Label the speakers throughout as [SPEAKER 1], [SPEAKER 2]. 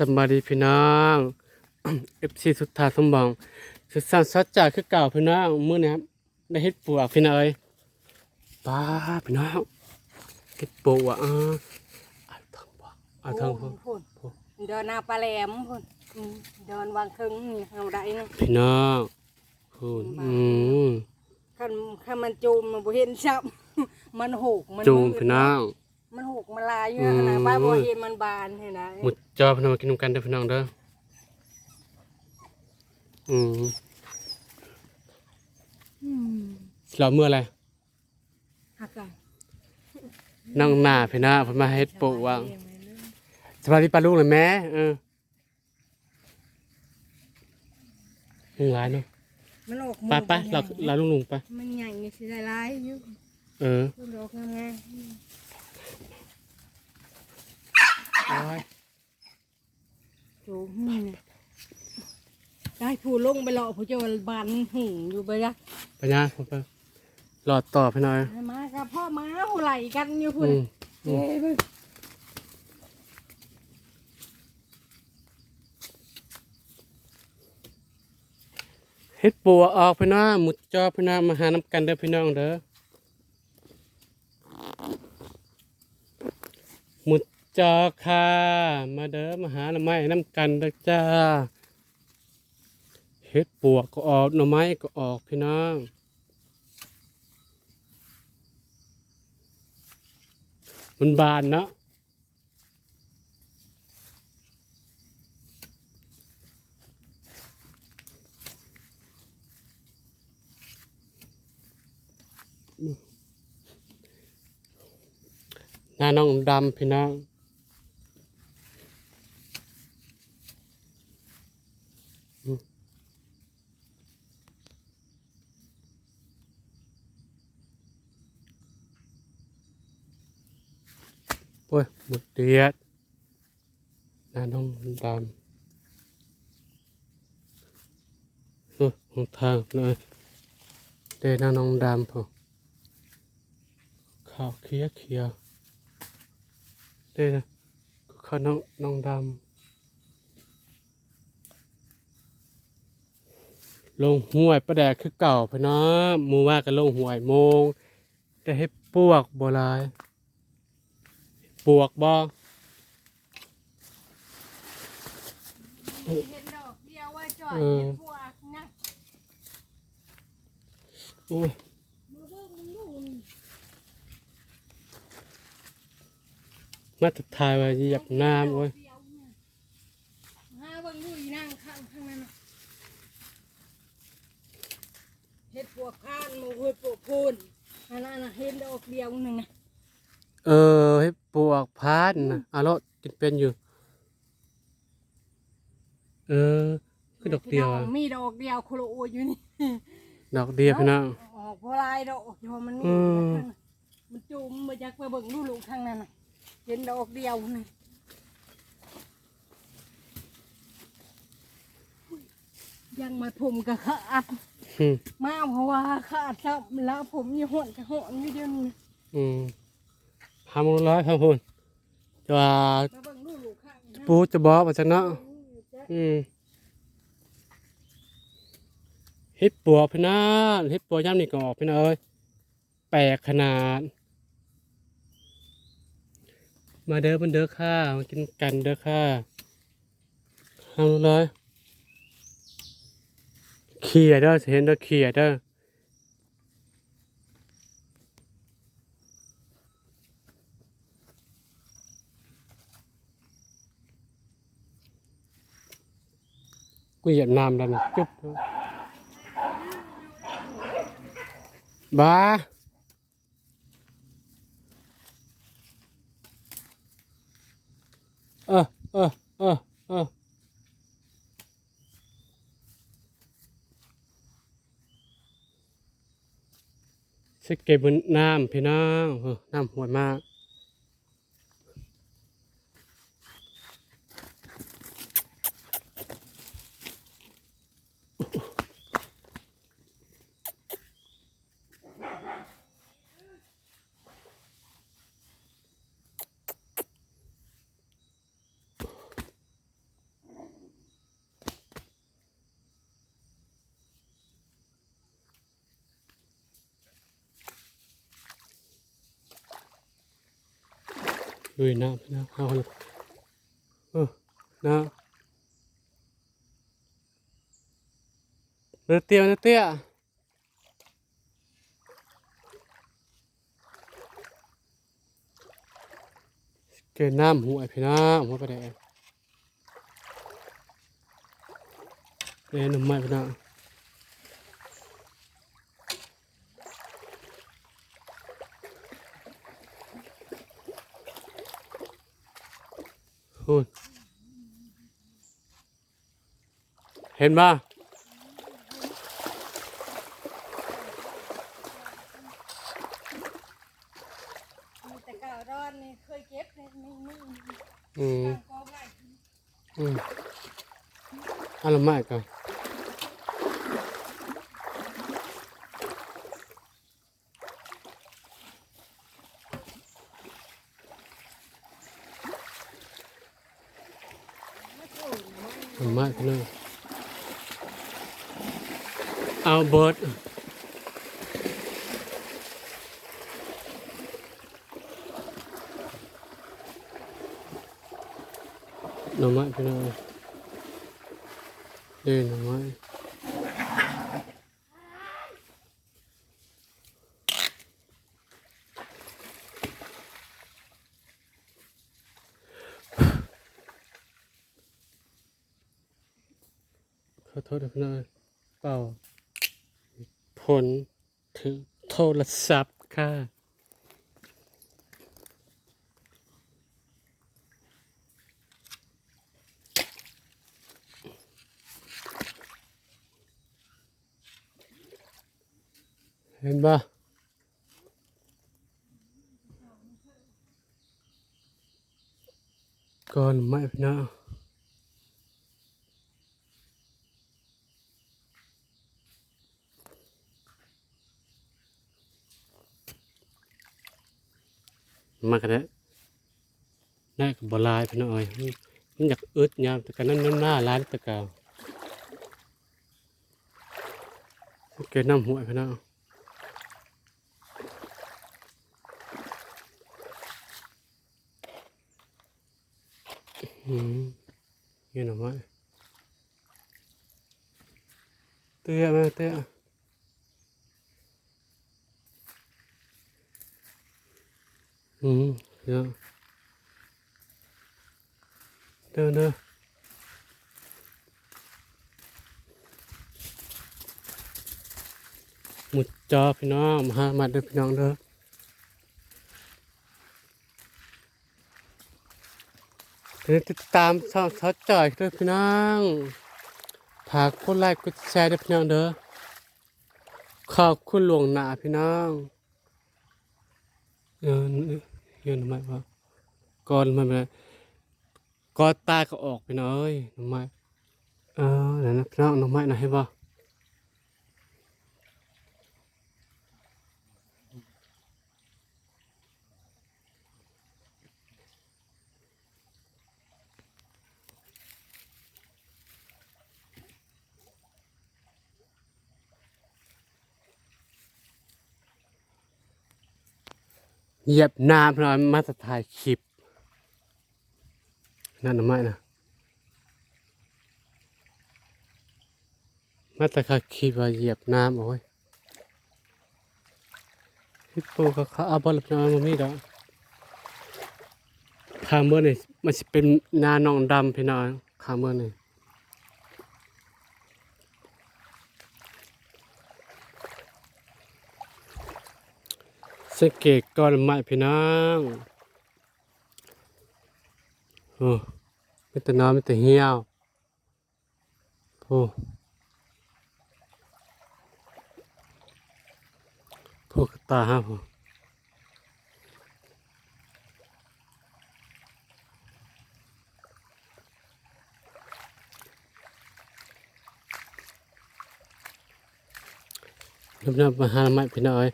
[SPEAKER 1] สวัสดีพี่น้องเอฟซีสุดท้ายสมบองสุดสันสัจจาคือเก่าพี่น้องมื้อนี้ครับได้เฮ็ดปวกพี่น้องเอ้ยป้าพี่น้องเฮ็ดปวกอะอ่าเอาเทางบ่เอาเทางบ่
[SPEAKER 2] พุ่นเดินหน้าปลาแหลมพุ่นอืมเดินวางครึ่งนี่เอาได้นะ
[SPEAKER 1] พี่น้องพูนอืม
[SPEAKER 2] คันคันมันจูมมันบ่เห็นซับมันหกมัน
[SPEAKER 1] จูมพี่น้อง
[SPEAKER 2] มันหกมันลายอยู่นะนะบ้านบ่เห็นมันบานเห็นนะ
[SPEAKER 1] หมุดจอพี่น้องมากินนำกันเด้อพี่น้องเด้ออืม
[SPEAKER 2] อืม
[SPEAKER 1] เราเมื่ออะไร
[SPEAKER 2] หักกัน
[SPEAKER 1] นั่งหน้าพี่น้าเพิ่นมาเฮ็ดปวกว่างสวัสดีป้าลุงเลยแม่เออลุงหลายเนาะ
[SPEAKER 2] มันออก
[SPEAKER 1] ไปไปเราเราลุงลุงไป
[SPEAKER 2] มันใหญ่นี่สิได้หลายอยู่
[SPEAKER 1] เออ
[SPEAKER 2] มันดอกงาม
[SPEAKER 1] โอ้ย
[SPEAKER 2] จูมนี่นะได้ผู้ลงไปรอผู้เจ้าบานหึงอยู่ไปยัก
[SPEAKER 1] ปัญญาผมไปหลอดต่อพี่น้อย
[SPEAKER 2] มากับพ่อมาหูไหลกันอยู่พุ่
[SPEAKER 1] อื
[SPEAKER 2] นเอ้ยเฮ็
[SPEAKER 1] ดปัวออกพี่น้าหมุดจอพี่น้ามาหาน้ำกันเด้อพี่น้องเด้อหมุด จอค่ะมาเด้อมาหาหน่อไม้น้ำกันเด้อจ้าเฮ็ดปวกก็ออกหน่อไม้ก็ออกพี่น้องมันบานเนาะหน้าน้องดำพี่น้อง โอ้ยหมดเดียดน้าน้องดำโอ้ยหงทางเลยเดนาน้องดำพอข้าวเคี้ยวเคี้ยวเดนะข้าน้องน้องดำลงห้วยประแดกคือเก่าพะเนาะมูว่ากันลงห้วยโมง แต่ให้ปวกบ่หลาย ปวกบ่
[SPEAKER 2] เห็นดอกเดียวว่าจอดเห็นพวกนะ
[SPEAKER 1] โอ้ย
[SPEAKER 2] มือเบิ่งมันนู่น
[SPEAKER 1] มาตรทายว่าเหยียบน้ำโอ้ย
[SPEAKER 2] เดียวเนี่ยหาเบิ่งอยู่อีนั่งข้างข้างนั้นน่ะเห็ดพวกข้านหมูเห็ดพวกพูนอันนั้นน่ะเห็นดอกเดียวหนึงนะ
[SPEAKER 1] เออให้ปวกพาดนะเอาละกินเป็นอยู่ เออคือดอกเดียวอะ
[SPEAKER 2] มีดอกเดียวโคโลโออยู่นี่
[SPEAKER 1] ดอกเดียวพี่น้อง
[SPEAKER 2] ออกเพราะลายดอกอยู่มันมี
[SPEAKER 1] อืม
[SPEAKER 2] มันจุ่มมาจากไปเบิ่งดูลูกข้างนั้นน่ะเห็นดอกเดียวนี่ยังมาผมกับขาด
[SPEAKER 1] อืม
[SPEAKER 2] มาเพราะว่าขาดซับแล้วผมอยังหอนกับหอนอยู่เดียวนี้
[SPEAKER 1] อืม ทำมันร้อยครับคุณจะว่าปูจะบอกว่าจังเนาะอืมเฮ็ดปัวพี่น้าเฮ็ดปัวย่ำนี่ก็ออกพี่นาเอ้ยแปลกขนาด มาเด้อมันเด้อค่ะมากินกันเด้อค่ะทำเลยเขี่ยเด้อเห็นเด้อเขี่ยเด้อ กูเหยียบน้ำแล้วนะจุ๊บบ้าเออเออเออเออสเก็บบนน้ำพี่น้องเออน้ำห่วยมาก ลุยน้ำน้องเอาเลยเออน้ำเนื้อเตี้ยเนื้อเตี้ยเกน้ำหัวพี่น้องหัวไปแดงเอ้ยหนุ่มใหม่พี่น้อ คุณเห็นปะ
[SPEAKER 2] มีแต่กาวร้อนนี่เคยเก็บในนี่
[SPEAKER 1] อืม
[SPEAKER 2] กองไง
[SPEAKER 1] อืมอะไรไม่กัน
[SPEAKER 2] ไม่โกนมัน
[SPEAKER 1] เอะไรไม่กันเลยเอาเบิร์ดหน่อไม้พี่น้องเด่นหน่อไม้ อโทษนะพี่น้องเปล่า ผลถึงโทรศัพท์ค่ะเห็นปะก่อนไม่พี่น้อง มากนแล้วได้กับบลายพี่น้องเอ้ยมันอยากอึดยามแต่กันนั้นน้ำหน้าร้านตะกาวเกิดน้ำหัวพี่น้องอืมเงี้ยหน่อไม้เตี้ยไหมเตี้ย อืมเดี๋ยวเดินเด้อหมุดจอพี่น้องมาหามาเด้อพี่น้องเด้อติดตามช่องเขาจ่อยด้วยพี่น้องฝากกดไลค์กดแชร์ด้วยพี่น้องเด้อขอบคุณหลวงหนาพี่น้องเออ เยอะหน่อไหมวะก่อนมันเป็นก่อนตายก็ออกไปหน่องเอ้ยหน่อไม้เออเดี๋ยวนะพี่น้องหน่อไม้หน่อยให้บ่ เหยียบน้ำพี่น้องมาสถ่ายคลิปนั่นหน่อไมนะมาต่ถ่ายคลิปว่าเหยียบน้ำโอ้ยพี่ปูเขาเขาเอาบอลน้องมามีดอกขาเมื่อนี่มันจะเป็นนาหนองดำพี่น้องขาเมื่อนี่ สังเกตก่อนไม้พี่น้องโอ้ไม่แต่น้ำไม่แต่เหี่ยวโอ้พวกตาฮะผมนับๆมาหาไม้พี่น้องเอ้ย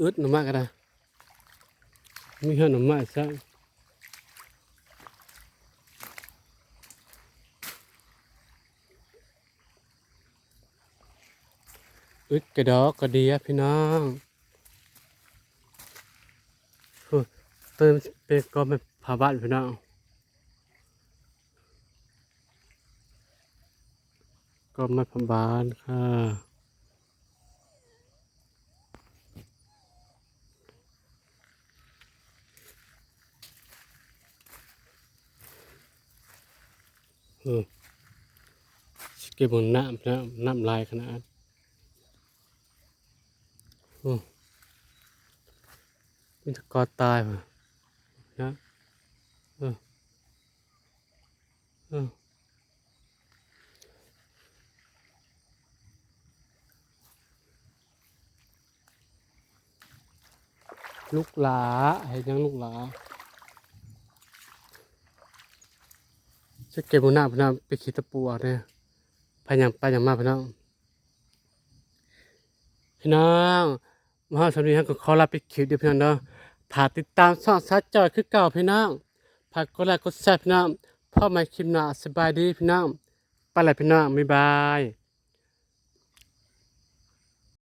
[SPEAKER 1] อึดหน่อม้ก็ได้มีแค่หน่อไม้ซะอึดกระดอกกระเดียพี่น้องโอ้ยตัวนี้เป็นก็เป็นภาบ้านพี่น้องก็มาพบานค่ะ ออสเก็บบนน้ำนะน้ำลายขนาดโอ้มันกอตายวะนะออเออลูกหลาให้ยังลูกหลา จะเก็บบนน้ำพี่น้องไปขีดตะปูเอาเนี่ยไปอย่างไปอย่างมากพน้องพี่น้องมหาสมุทรฮันก็ขอลาไปขีดเดียวพี่น้องเนาะถาติดตามช่องซัดจอยคือเก่าพี่น้องฝากกดไลค์กดแชร์พี่น้องพ่อไม่คลิปหน้าสบายดีพี่น้องไปเลยพี่น้องบ๊ายบาย